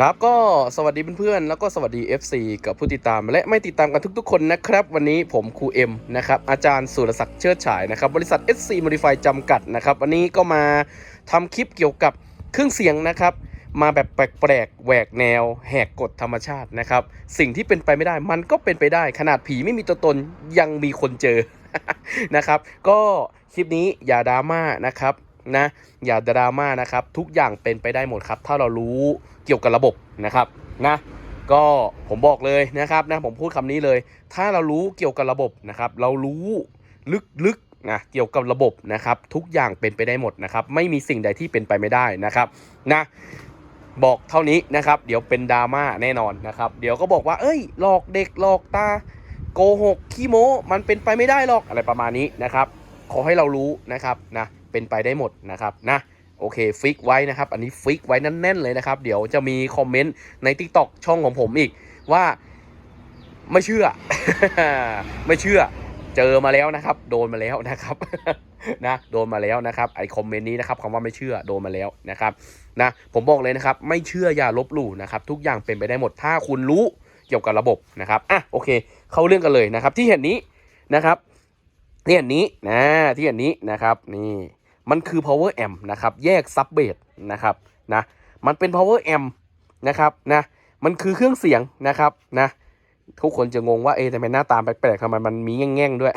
ครับก็สวัสดีเพื่อนๆแล้วก็สวัสดี FC กับผู้ติดตาม และไม่ติดตามกันทุกๆคนนะครับ วันนี้ผมครูเอ็มนะครับอาจารย์สุรศักดิ์เชิดฉายนะครับบริษัท SC Modify จำกัดนะครับวันนี้ก็มาทำคลิปเกี่ยวกับเครื่องเสียงนะครับมาแบบแปลกๆแหวกแนว แหกกฎธรรมชาตินะครับสิ่งที่เป็นไปไม่ได้มันก็เป็นไปได้ ขนาดผีไม่มีตัวตนยังมีคนเจอนะครับก็คลิปนี้อย่าดราม่านะครับ นะ อย่าดราม่านะครับ ทุกอย่างเป็นไปได้หมดครับ ถ้าเรารู้เกี่ยวกับระบบนะครับนะก็ผมบอกเลยนะครับนะผมพูดคำนี้เลย ถ้าเรารู้เกี่ยวกับระบบนะครับ เรารู้ลึกๆนะเกี่ยวกับระบบนะครับ ทุกอย่างเป็นไปได้หมดนะครับ ไม่มีสิ่งใดที่เป็นไปไม่ได้นะครับนะบอกเท่านี้นะครับ เดี๋ยวเป็นดราม่าแน่นอนนะครับ เดี๋ยวก็บอกว่า เอ้ย หลอกเด็กหลอกตาโกหกขี้โม้มันเป็นไปไม่ได้หรอกอะไรประมาณนี้นะครับ ขอให้เรารู้นะครับนะ เป็นไปได้หมดนะครับนะโอเคฟิกไว้นะครับ อันนี้ฟิกไว้แน่นๆเลยนะครับ เดี๋ยวจะมีคอมเมนต์ใน t ิ k t o k ช่องของผมอีกว่าไม่เชื่อ ไม่เชื่อ เจอมาแล้วนะครับ โดนมาแล้วนะครับนะโดนมาแล้วนะครับไอคอมเมนต์นี้นะครับคำว่าไม่เชื่อโดนมาแล้วนะครับนะผมบอกเลยนะครับ ไม่เชื่ออย่าลบหลู่นะครับ ทุกอย่างเป็นไปได้หมดถ้าคุณรู้เกี่ยวกับระบบนะครับอะโอเค เข้าเรื่องกันเลยนะครับ ที่เห็นนี้นะครับที่เห็นนี้นะที่เห็นนี้นะครับนี่ มันคือ power amp นะครับแยกซับเบสนะครับนะมันเป็น power amp นะครับนะมันคือเครื่องเสียงนะครับนะทุกคนจะงงว่าเอ๊ะทำไมหน้าตาแปลกๆทำไมมันมีแง่งๆด้วย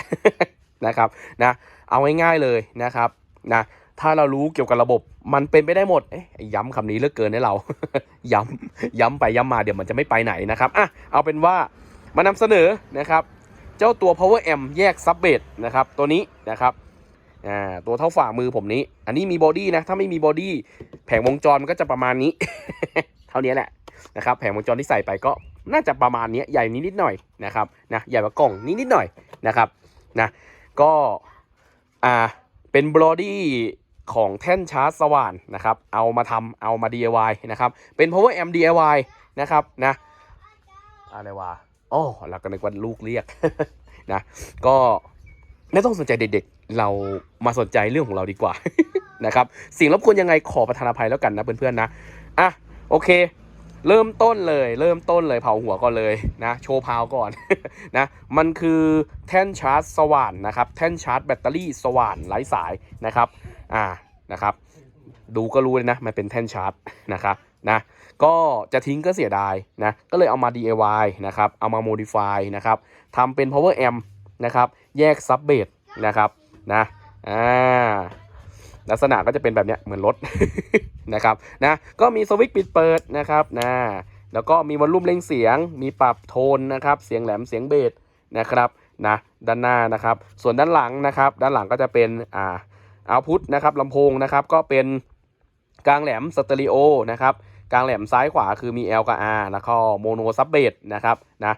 นะครับนะเอาง่ายๆเลยนะครับนะถ้าเรารู้เกี่ยวกับระบบมันเป็นไปได้หมดเอ๊ะย้ำคำนี้เลือเกินให้เรา ย้ำย้ำไปย้ำมาเดี๋ยวมันจะไม่ไปไหนนะครับอะเอาเป็นว่ามานำเสนอนะครับ เจ้าตัว power amp แยกซับเบสนะครับตัวนี้นะครับ อ่าตัวเท่าฝ่ามือผมนี้ อันนี้มีบอดี้นะ ถ้าไม่มีบอดี้แผงวงจรมันก็จะประมาณนี้ เท่านี้แหละนะครับแผงวงจรที่ใส่ไปก็น่าจะประมาณนี้ใหญ่นิดนิดหน่อยนะครับนะใหญ่กว่ากล่องนิดนิดหน่อยนะครับนะก็อ่าเป็นบอดี้ของแท่นชาร์จสว่านนะครับเอามาทำเอามา DIY นะครับเป็น power amp DIY นะครับนะอะไรวะอ๋อเราก็นึกว่าลูกเรียกนะก็ไม่ต้องสนใจเด็ก เรามาสนใจเรื่องของเราดีกว่านะครับสิ่งรบกวนยังไงขอประทานอภัยแล้วกันนะเพื่อนๆนะอะโอเค เริ่มต้นเลย เริ่มต้นเลยเผาหัวก่อนเลยนะโชว์พาวก่อนนะมันคือแท่นชาร์จสว่านนะครับแท่นชาร์จแบตเตอรี่สว่านไร้สายนะครับอ่านะครับดูก็รู้เลยนะมันเป็นแท่นชาร์จนะครับนะก็จะทิ้งก็เสียดายนะก็เลยเอามา DIY นะครับเอามา modify นะครับทำเป็น power amp นะครับแยกซับเบสนะครับ นะอ่าลักษณะก็จะเป็นแบบเนี้ยเหมือนรถนะครับนะก็มีสวิตช์ปิดเปิดนะครับนะแล้วก็มีวอลลุ่มเร่งเสียง มีปรับโทนนะครับเสียงแหลมเสียงเบสนะครับนะด้านหน้านะครับ ส่วนด้านหลังนะครับ ด้านหลังก็จะเป็นอ่าเอาพุทนะครับลำโพงนะครับก็เป็นกลางแหลมสเตอริโอนะครับกลางแหลมซ้ายขวาคือมี L กับ R แล้วก็โมโนซับเบสนะครับนะ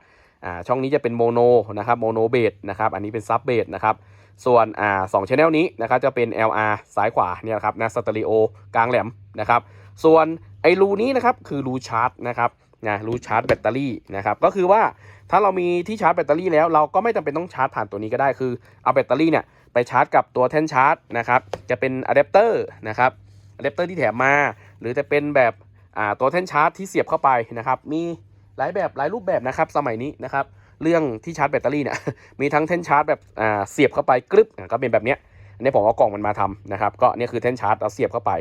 อ่าช่องนี้จะเป็นโมโนนะครับโมโนเบสนะครับอันนี้เป็นซับเบสนะครับ ส่วนอ่าสองชแนลนี้นะครับจะเป็น LR ซ้ายขวาเนี่ยครับนะสเตอริโอกลางแหลมนะครับ ส่วนไอ้รูนี้นะครับคือรูชาร์จนะครับนะรูชาร์จแบตเตอรี่นะครับก็คือว่าถ้าเรามีที่ชาร์จแบตเตอรี่แล้วเราก็ไม่จำเป็นต้องชาร์จผ่านตัวนี้ก็ได้คือเอาแบตเตอรี่เนี่ยไปชาร์จกับตัวแท่นชาร์จนะครับจะเป็นอะแดปเตอร์นะครับอะแดปเตอร์ที่แถมมา หรือจะเป็นแบบอ่าตัวแท่นชาร์จที่เสียบเข้าไปนะครับมีหลายแบบหลายรูปแบบนะครับสมัยนี้นะครับ เรื่องที่ชาร์จแบตเตอรี่เนี่ยมีทั้งแท่นชาร์จแบบอ่าเสียบเข้าไปกรึบอะก็เป็นแบบเนี้ยอันนี้ผมเอากล่องมันมาทำนะครับก็เนี่ยคือแท่นชาร์จเราเสียบเข้าไป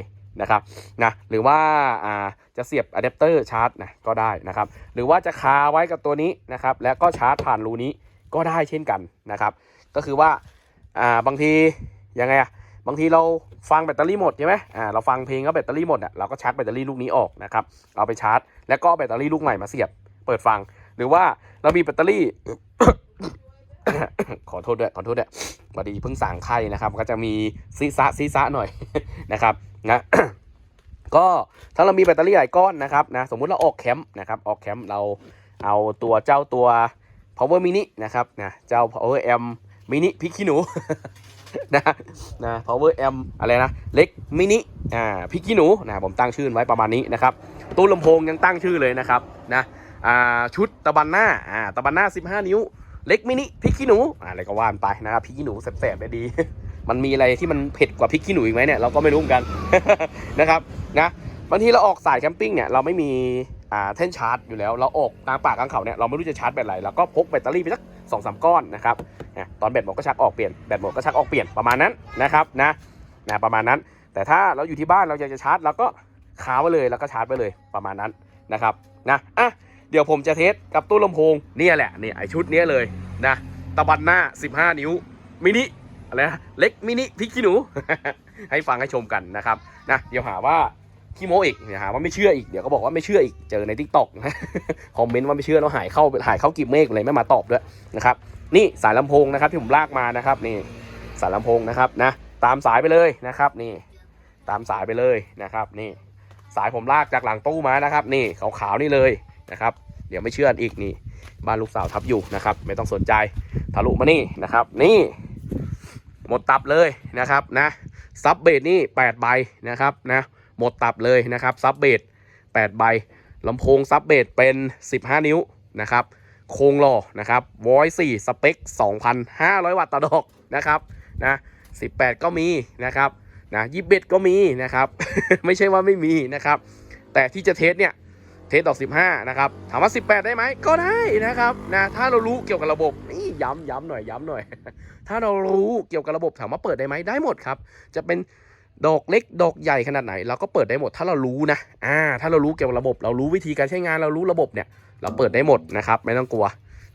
นะครับนะหรือว่าอ่าจะเสียบอะแดปเตอร์ชาร์จนะก็ได้นะครับหรือว่าจะคาไว้กับตัวนี้นะครับแล้วก็ชาร์จผ่านรูนี้ก็ได้เช่นกันนะครับก็คือว่าอ่าบางทียังไงอะบางทีเราฟังแบตเตอรี่หมดใช่ไหมอ่าเราฟังเพลงก็แบตเตอรี่หมดอะเราก็ชาร์จแบตเตอรี่ลูกนี้ออกนะครับเอาไปชาร์จ แล้วก็แบตเตอรี่ลูกใหม่มาเสียบเปิดฟัง หรือว่าเรามีแบตเตอรี่ ขอโทษด้วยขอโทษด้วยพอดีเพิ่งสั่งไข้นะครับ ก็จะมีซีซะซีซะหน่อยนะครับนะก็ถ้าเรามีแบตเตอรี่หลายก้อนนะครับนะสมมุติเราออกแคมป์นะครับออกแคมป์เราเอาตัวเจ้าตัว power mini นะครับนะเจ้า power m mini พริกขี้หนูนะนะ power m อะไรนะเล็กมินิอ่าพริกขี้หนูนะผมตั้งชื่อไว้ประมาณนี้นะครับตู้ลำโพงยังตั้งชื่อเลยนะครับนะ ชุดตะบันหน้าตะบันหน้า 15 นิ้ว เล็กมินิพริกขี้หนูอะไรก็ว่านไปนะครับพริกขี้หนูแสบๆได้ดี มันมีอะไรที่มันเผ็ดกว่าพริกขี้หนูอีกไหมเนี่ยเราก็ไม่รู้เหมือนกันนะครับนะบางทีเราออกสายแคมปิ้งเนี่ยเราไม่มีอ่าแท่นชาร์จอยู่แล้วเราออกกลางป่ากลางเขาเนี่ยเราไม่รู้จะชาร์จแบตอะไรเราก็พกแบตเตอรี่ไปสักสองสามก้อนนะครับนะตอนแบตหมดก็ชักออกเปลี่ยนแบตหมดก็ชักออกเปลี่ยนประมาณนั้นนะครับนะนะประมาณนั้น แต่ถ้าเราอยู่ที่บ้านเราอยากจะชาร์จเราก็คาไว้เลยแล้วก็ชาร์จไปเลยประมาณนั้นนะครับนะอะ เดี๋ยวผมจะเทสกับตู้ลำโพงเนี่ยแหละเนี่ยไอชุดเนี้ยเลยนะตะบันหน้า 15 นิ้วมินิอะไรนะเล็กมินิพริกขี้หนู ให้ฟังให้ชมกันนะครับนะเดี๋ยวหาว่าขี้โมอีกเดี๋ยวหาว่าไม่เชื่ออีกเดี๋ยวก็บอกว่าไม่เชื่ออีกเจอในทิกตอกนะคอมเมนต์ว่าไม่เชื่อแล้วหายเข้าหายเข้ากีบเมฆเลยไม่มาตอบด้วยนะครับนี่สายลำโพงนะครับที่ผมลากมานะครับนี่สายลำโพงนะครับนะตามสายไปเลยนะครับนี่ตามสายไปเลยนะครับนี่สายผมลากจากหลังตู้มานะครับ นี่ขาวๆนี่เลย นะครับ เดี๋ยวไม่เชื่ออีกนี่บ้านลูกสาวทับอยู่นะครับ ไม่ต้องสนใจทะลุมานี่นะครับ นี่หมดตับเลยนะครับนะซับเบสนี่8ใบนะครับนะหมดตับเลยนะครับซับเบส8ใบลำโพงซับเบสเป็น 15 นิ้วนะครับโครงหล่อนะครับวอย4สเปค 2,500 วัตต์ต่อดอกนะครับนะ18 ก็มีนะครับนะ21 ก็มีนะครับ ไม่ใช่ว่าไม่มีนะครับ แต่ที่จะเทสเนี่ย เทสดอก15 นะครับ ถามว่า 18 ได้ไหม ก็ได้นะครับนะถ้าเรารู้เกี่ยวกับระบบนี่ย้ำย้ำหน่อยย้ำหน่อย ถ้าเรารู้เกี่ยวกับระบบถามว่าเปิดได้ไหมได้หมดครับ จะเป็นดอกเล็กดอกใหญ่ขนาดไหน เราก็เปิดได้หมดถ้าเรารู้นะอ่าถ้าเรารู้เกี่ยวกับระบบ เรารู้วิธีการใช้งานเรารู้ระบบเนี่ย เราเปิดได้หมดนะครับไม่ต้องกลัว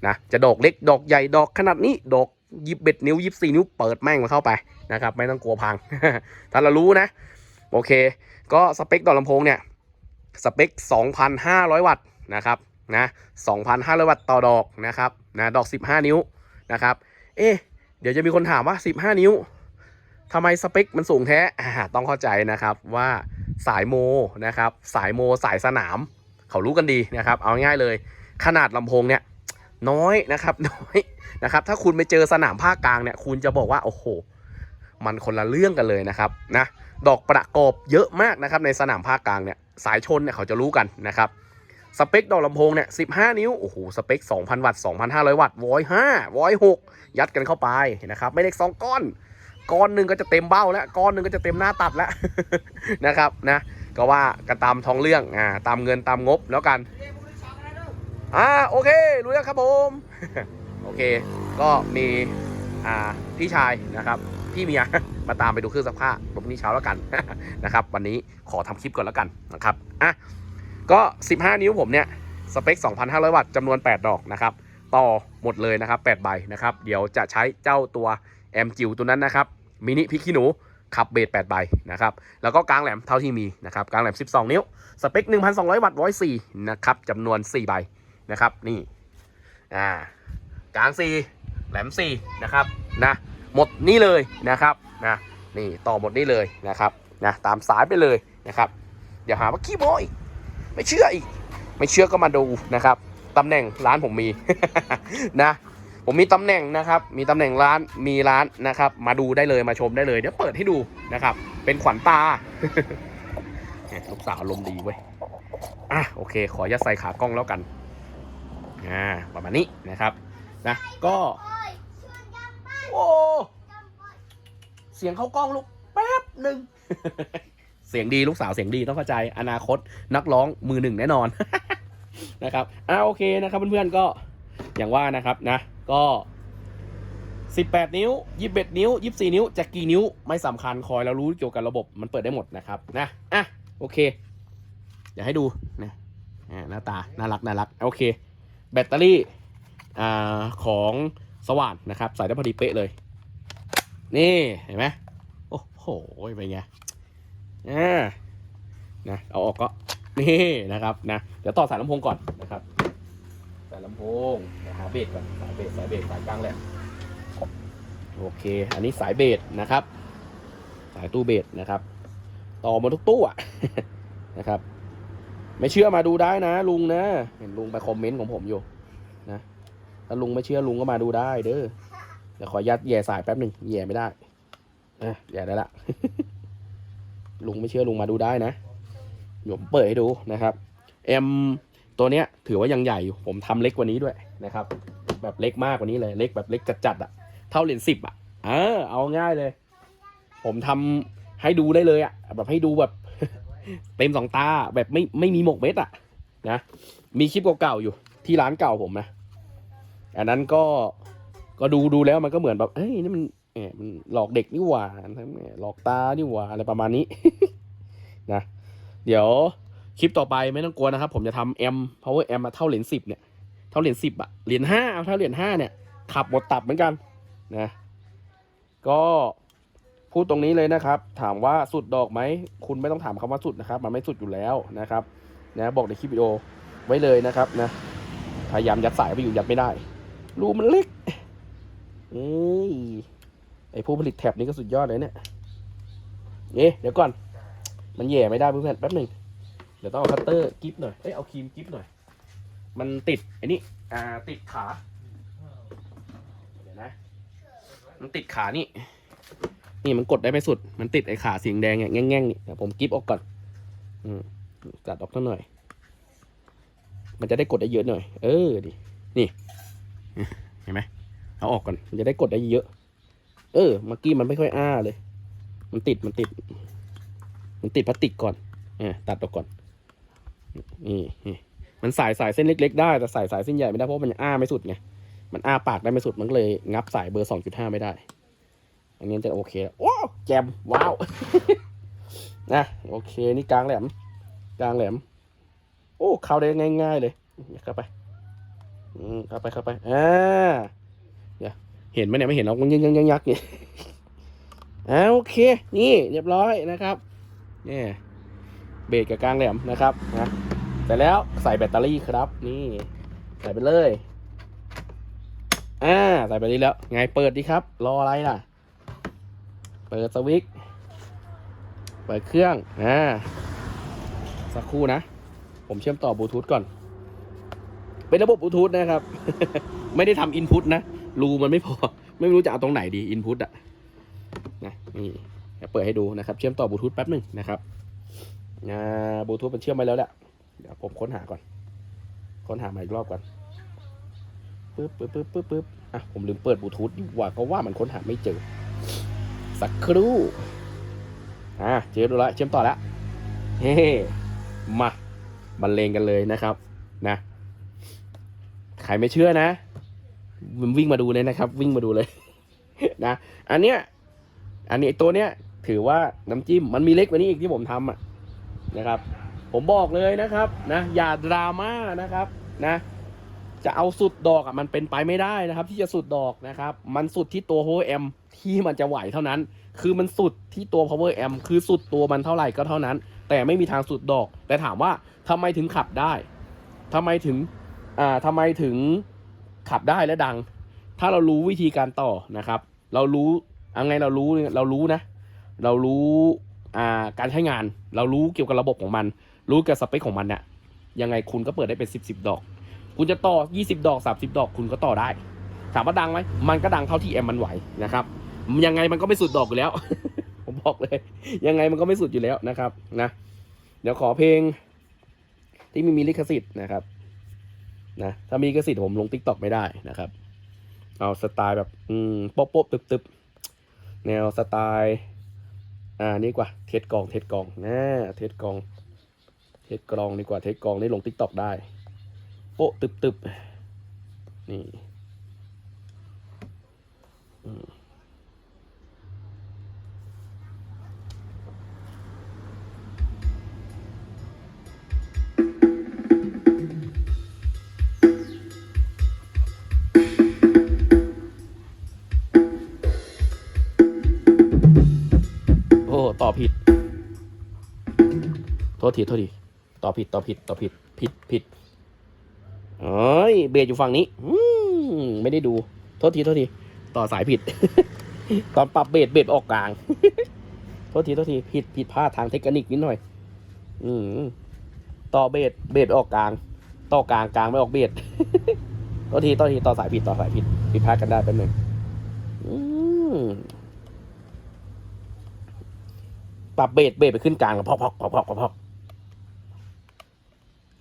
นะจะดอกเล็กดอกใหญ่ดอกขนาดนี้ดอกยิบเบ็ดนิ้วยิบสี่นิ้วเปิดแม่งมาเข้าไปนะครับไม่ต้องกลัวพัง ถ้าเรารู้นะ โอเค ก็สเปคดอลำโพงเนี่ย สเปค 2,500 วัตต์นะครับนะ2,500 วัตต์ต่อดอกนะครับนะดอก 15 นิ้วนะครับเอ๊ะเดี๋ยวจะมีคนถามว่า 15 นิ้วทำไมสเปคมันสูงแท้ต้องเข้าใจนะครับว่าสายโมนะครับสายโมสายสนาม เขารู้กันดีนะครับ เอาง่ายเลย ขนาดลำโพงเนี่ยน้อยนะครับน้อยนะครับถ้าคุณไปเจอสนามภาคกลางเนี่ยคุณจะบอกว่าโอ้โหมันคนละเรื่องกันเลยนะครับนะดอกประกอบเยอะมากนะครับในสนามภาคกลางเนี่ย สายชนเนี่ยเขาจะรู้กันนะครับสเปคดอกลำโพงเนี่ย15นิ้ว โอ้โห สเปค 2,000 วัตต์ 2,500 วัตต์วอย5วอย6ยัดกันเข้าไปนะครับ ไม่เล็ก2ก้อน ก้อนหนึ่งก็จะเต็มเบ้าแล้ว ก้อนหนึ่งก็จะเต็มหน้าตัดแล้วนะครับนะ ก็ว่ากันตามท้องเรื่อง อ่า ตามเงินตามงบแล้วกัน อ่า โอเค รู้แล้วครับผม โอเค ก็มี อ่า พี่ชายนะครับ พี่เมียมาตามไปดูเครื่องซักผ้าพรุ่งนี้เช้าแล้วกันนะครับ วันนี้ขอทำคลิปก่อนแล้วกันนะครับอะก็ 15 นิ้วผมเนี่ยสเปค 2,500 วัตต์จำนวน 8 ดอกนะครับต่อหมดเลยนะครับ8ใบนะครับเดี๋ยวจะใช้เจ้าตัวแอมจิวตัวนั้นนะครับมินิพิกขี้หนูขับเบส8ใบนะครับแล้วก็กลางแหลมเท่าที่มีนะครับกลางแหลม 12 นิ้ว สเปค 1,200 วัตต์104นะครับจำนวน 4 ใบนะครับนี่อ่ากลาง 4 แหลม 4 นะครับนะ หมดนี่เลยนะครับนะนี่ต่อหมดนี่เลยนะครับนะตามสายไปเลยนะครับอย่าหาว่าขี้โม้อีกไม่เชื่ออีก ไม่เชื่อก็มาดูนะครับตำแหน่งร้านผมมีนะผมมีตำแหน่งนะครับ มีตำแหน่งร้าน มีร้านนะครับ มาดูได้เลย มาชมได้เลย เดี๋ยวเปิดให้ดูนะครับ เป็นขวัญตาเนี่ยลูกสาวลมดีเว้ย อะโอเค ขอยัดใส่ขากล้องแล้วกัน อ่า ประมาณนี้นะครับ นะ ก็ โอ้ เสียงเข้ากล้องลูกแป๊บหนึ่ง เสียงดีลูกสาวเสียงดีต้องเข้าใจอนาคตนักร้องมือหนึ่งแน่นอนนะครับอ่าโอเคนะครับเพื่อนๆก็อย่างว่านะครับนะ ก็18 นิ้ว 21 นิ้ว 24 นิ้วจะกี่นิ้วไม่สำคัญคอยเรารู้เกี่ยวกับระบบมันเปิดได้หมดนะครับนะอะโอเค เดี๋ยวให้ดูนะหน้าตา น่ารักน่ารักโอเค แบตเตอรี่อ่าของ สว่านนะครับ ใส่ได้พอดีเป๊ะเลย นี่เห็นไหมโอ้โหเป็นไงอ่านะเอาออกก็นี่นะครับนะเดี๋ยวต่อสายลำโพงก่อนนะครับสายลำโพงเดี๋ยเบสก่อนสายเบสสายเบสสายกลางแหลมโอเค อันนี้สายเบสนะครับ สายตู้เบสนะครับ ต่อมดทุกตู้อะนะครับ ไม่เชื่อมาดูได้นะ ลุงนะ เห็นลุงไปคอมเมนต์ของผมอยู่นะ ถ้าลุงไม่เชื่อลุงก็มาดูได้เด้อเดี๋ยวขอยัดแย่สายแป๊บหนึ่งแย่ไม่ได้อะแย่ได้ละ ลุงไม่เชื่อลุงมาดูได้นะผมเปิดให้ดูนะครับเอ็มตัวเนี้ยถือว่ายังใหญ่อยู่ผมทำเล็กกว่านี้ด้วยนะครับ แบบเล็กมากกว่านี้เลยเล็กแบบเล็กจัดๆอะ เท่าเหรียญสิบอะเออเอาง่ายเลย ผมทำให้ดูได้เลยอะ แบบให้ดูแบบเต็มสองตาแบบไม่ไม่มีหมกเม็ดอะนะมีคลิปเก่าๆอยู่ที่ร้านเก่าผมนะ อันนั้นก็ก็ดูดูแล้วมันก็เหมือนแบบเฮ้ยนี่มันแหมมันหลอกเด็กนี่หว่าหลอกตานี่หว่าอะไรประมาณนี้ นะ เดี๋ยวคลิปต่อไปไม่ต้องกลัวนะครับ ผมจะทำแอม power amp มาเท่าเหรียญสิบเนี่ย เท่าเหรียญสิบอะเหรียญห้าเอาเท่าเหรียญห้าเนี่ย ขับหมดตับเหมือนกันนะ ก็พูดตรงนี้เลยนะครับ ถามว่าสุดดอกไหม คุณไม่ต้องถามคำว่าสุดนะครับ มันไม่สุดอยู่แล้วนะครับนะบอกในคลิปวิดีโอไว้เลยนะครับนะพยายามยัดสายไปอยู่ยัดไม่ได้ รูมันเล็ก เอ้ย ไอผู้ผลิตแท็บนี้ก็สุดยอดเลยเนี่ย เอ๊ะเดี๋ยวก่อน มันแย่ไม่ได้เพื่อนแป๊บหนึ่ง เดี๋ยวต้องเอาคัตเตอร์กิฟหน่อย เอ้ยเอาครีมกิฟหน่อย มันติดไอ้นี่ อ่า ติดขา เดี๋ยวนะ มันติดขานี่ นี่มันกดได้ไม่สุด มันติดไอ้ขาสีแดงเนี่ยแง่งๆนี่ เดี๋ยวผมกิฟออกก่อน อืมจัดออกสักหน่อย มันจะได้กดได้เยอะหน่อย เออดิ นี่ เห็นไหมเอาออกก่อนมันจะได้กดได้เยอะ เออเมื่อกี้มันไม่ค่อยอ้าเลย มันติดมันติด มันติดพลาสติกก่อนเนี่ยตัดออกก่อนนี่นี่มันสายสายเส้นเล็ก ๆ ได้แต่สายสายเส้นใหญ่ไม่ได้เพราะมันอ้าไม่สุดไงมันอ้าปากได้ไม่สุดมันก็เลยงับสายเบอร์สองจุดห้าไม่ได้ อันนี้จะโอเคแล้วโอ้แจมว้าวนะโอเคนี่กลางแหลม กลางแหลม โอ้เข้าได้ง่าย ๆ เลยเข้าไป อืมเข้าไปเข้าไปอ่าเดี๋ยวเห็นไหมเนี่ยไม่เห็นเรายังยังยังยักษ์เนี่ยอ่าโอเค นี่เรียบร้อยนะครับเนี่ยเบรกกับกลางแหลมนะครับนะเสร็จแล้วใส่แบตเตอรี่ครับ นี่ใส่ไปเลยอ่าใส่ไปนี้แล้วไงเปิดดีครับ รออะไรล่ะ เปิดสวิตช์เปิดเครื่องอ่าสักครู่นะ ผมเชื่อมต่อบลูทูธก่อน เป็นระบบบลูทูธนะครับ ไม่ได้ทำอินพุตนะ รูมันไม่พอ ไม่รู้จะเอาตรงไหนดีอินพุตอะนะนี่เปิดให้ดูนะครับ เชื่อมต่อบลูทูธแป๊บหนึ่งนะครับอ่าบลูทูธมันเชื่อมไปแล้วแหละเดี๋ยวผมค้นหาก่อน ค้นหาใหมาอีกรอบก่อนปึ๊บปึ๊บปึ๊บปึ๊บปึ๊บอะผมลืมเปิดบลูทูธดีกว่าก็ว่ามันค้นหาไม่เจอ สักครู่อ่าเจอดูละเชื่อมต่อแล้วเฮ้มาบรรเลงกันเลยนะครับ นะ ใครไม่เชื่อนะวิ่งมาดูเลยนะครับ วิ่งมาดูเลย นะ อันเนี้ย อันนี้ตัวเนี้ย ถือว่าน้ำจิ้มมันมีเล็กกว่านี้อีกที่ผมทำอะนะครับ ผมบอกเลยนะครับ นะอย่าดราม่านะครับ นะ จะเอาสุดดอกอะมันเป็นไปไม่ได้นะครับ ที่จะสุดดอกนะครับ มันสุดที่ตัว power amp ที่มันจะไหวเท่านั้น คือมันสุดที่ตัว power amp คือสุดตัวมันเท่าไหร่ก็เท่านั้น แต่ไม่มีทางสุดดอก แต่ถามว่าทำไมถึงขับได้ทำไมถึง อ่าทำไมถึงขับได้และดัง ถ้าเรารู้วิธีการต่อนะครับ เรารู้เอาไงเรารู้เรารู้นะ เรารู้อ่าการใช้งาน เรารู้เกี่ยวกับระบบของมัน รู้เกี่ยวกับสเปคของมันเนี่ยยังไงคุณก็เปิดได้เป็นสิบสิบดอก คุณจะต่อยี่สิบดอกสามสิบดอกคุณก็ต่อได้ ถามว่าดังไหมมันก็ดังเท่าที่แอมมันไหวนะครับ ยังไงมันก็ไม่สุดดอกอยู่แล้ว ผมบอกเลย ยังไงมันก็ไม่สุดอยู่แล้วนะครับนะ เดี๋ยวขอเพลงที่ไม่มีลิขสิทธิ์นะครับ นะถ้ามีกระสิทธิ์ผมลงทิกตอกไม่ได้นะครับ เอาสไตล์แบบอืมโป๊ะโป๊ะตึบตึบแนวสไตล์อ่านี่กว่าเทสกองเทสกองนะเทสกอง เทสกองดีกว่าเทสกองนี่ลงทิกตอกได้โป๊ะตึบตึบนี่อืม โทษทีโทษทีต่อผิดต่อผิดต่อผิดผิดผิดเอ้ยเบสอยู่ฝั่งนี้อืมไม่ได้ดู โทษทีโทษที ต่อสายผิด ตอนปรับเบสเบสออกกลาง โทษทีโทษทีผิดผิดพลาดทางเทคนิคนิดหน่อย อืมต่อเบสเบสออกกลาง ต่อกลางกลางไม่ออกเบสโทษทีโทษทีต่อสายผิดต่อสายผิดผิดพลาดกันได้เป็นหนึ่งปรับเบสเบสไปขึ้นกลางแล้วพอกพอกพอกพอกพอก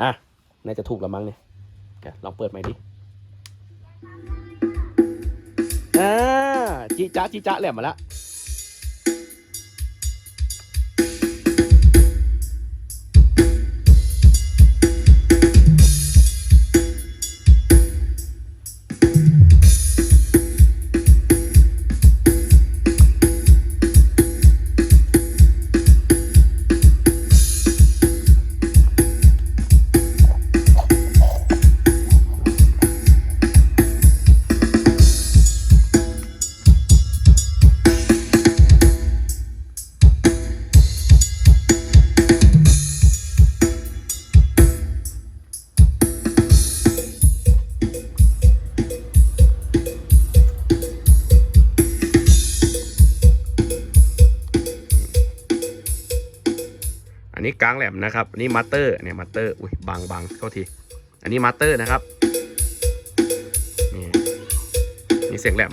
อะ น่าจะถูกแล้วมั้งเนี่ยลองเปิดใหม่ดิ อ่าจิจ๊ะจิจ๊ะแหลมมาแล้ว กลางแหลมนะครับอันนี้มาสเตอร์เนี่ยมาสเตอร์อุ้ยบางบางโทษที อันนี้มาสเตอร์นะครับนี่นี่เสียงแหลม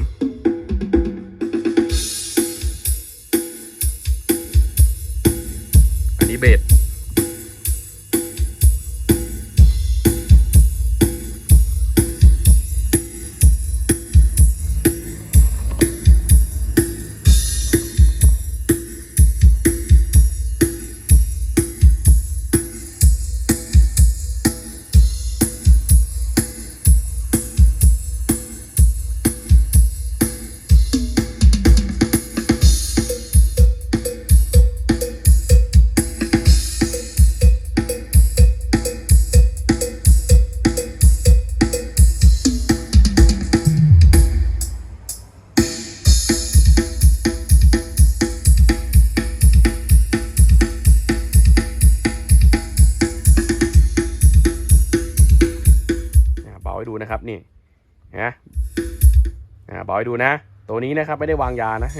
อ่าเบาให้ดูนะ ตัวนี้นะครับไม่ได้วางยานะ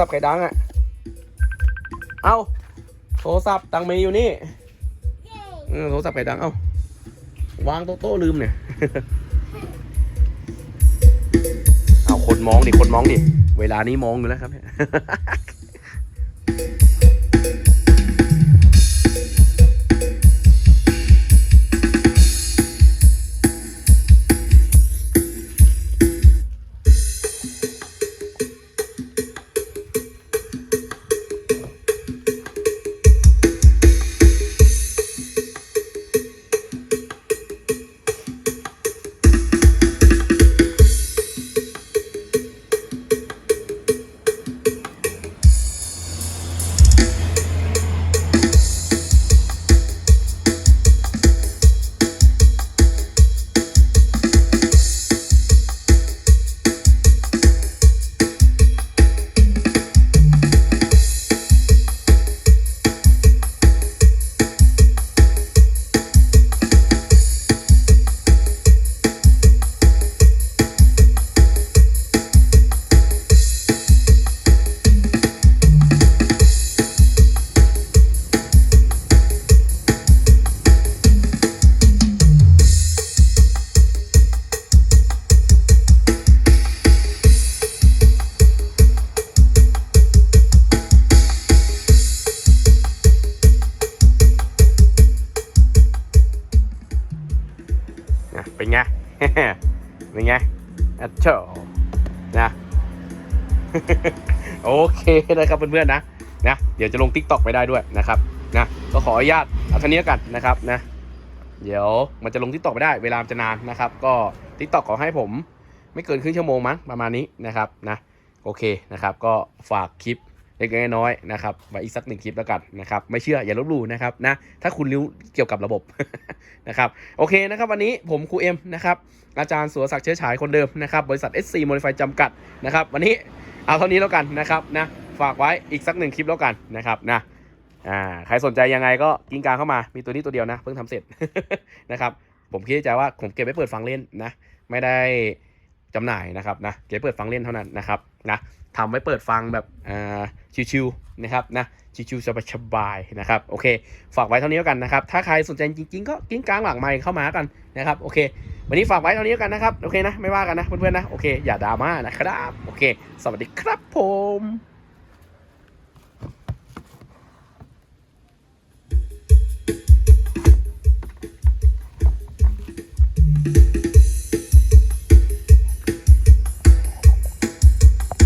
ศัพท์ใครดังอะ่ะ เอาโทรศัพท์ตังเมย์อยู่นี่เออโทรศัพท์ใครดัง เอาวางโต๊ะโต๊ะลืมเนี่ย เอาคนมองดิ คนมองดิ เวลานี้มองอยู่แล้วครับเนี่ย อะเจ้านะ โอเคนะครับเพื่อนๆนะนะเดี๋ยวจะลงทิกตอกไปได้ด้วยนะครับนะก็ขออนุญาตเอาเท่านี้กันนะครับนะ เดี๋ยวมันจะลงทิกตอกไม่ได้เวลามจะนานนะครับ ก็ทิกตอกขอให้ผม ไม่เกินครึ่งชั่วโมงมั้งประมาณนี้นะครับนะโอเคนะครับ ก็ฝากคลิป เล็กๆน้อยๆนะครับไว้อีกสักหนึ่งคลิปแล้วกันนะครับไม่เชื่ออย่าลบหลู่นะครับนะถ้าคุณรู้เกี่ยวกับระบบนะครับโอเคนะครับวันนี้ผมครูเอ็มนะครับอาจารย์สุรศักดิ์เชื้อฉายคนเดิมนะครับบริษัท SC Modify จำกัดนะครับวันนี้เอาเท่านี้แล้วกันนะครับนะฝากไว้อีกสักหนึ่งคลิปแล้วกันนะครับนะอ่าใครสนใจยังไงก็กิ้งกลางเข้ามามีตัวนี้ตัวเดียวนะเพิ่งทำเสร็จนะครับผมคิดใจว่าผมเก็บไว้เปิดฟังเล่นนะไม่ได้ จำหน่ายนะครับนะเก็บเปิดฟังเล่นเท่านั้นนะครับนะทำไว้เปิดฟังแบบชิวๆนะครับนะชิวๆสบายๆนะครับโอเคฝากไว้เท่านี้แล้วกันนะครับ ถ้าใครสนใจจริงๆ ก็กิ้งกลางหลังไมค์เข้ามากันนะครับโอเค วันนี้ฝากไว้เท่านี้แล้วกันนะครับโอเคนะไม่ว่ากันนะเพื่อนๆนะโอเคอย่าดราม่านะครับโอเค สวัสดีครับผม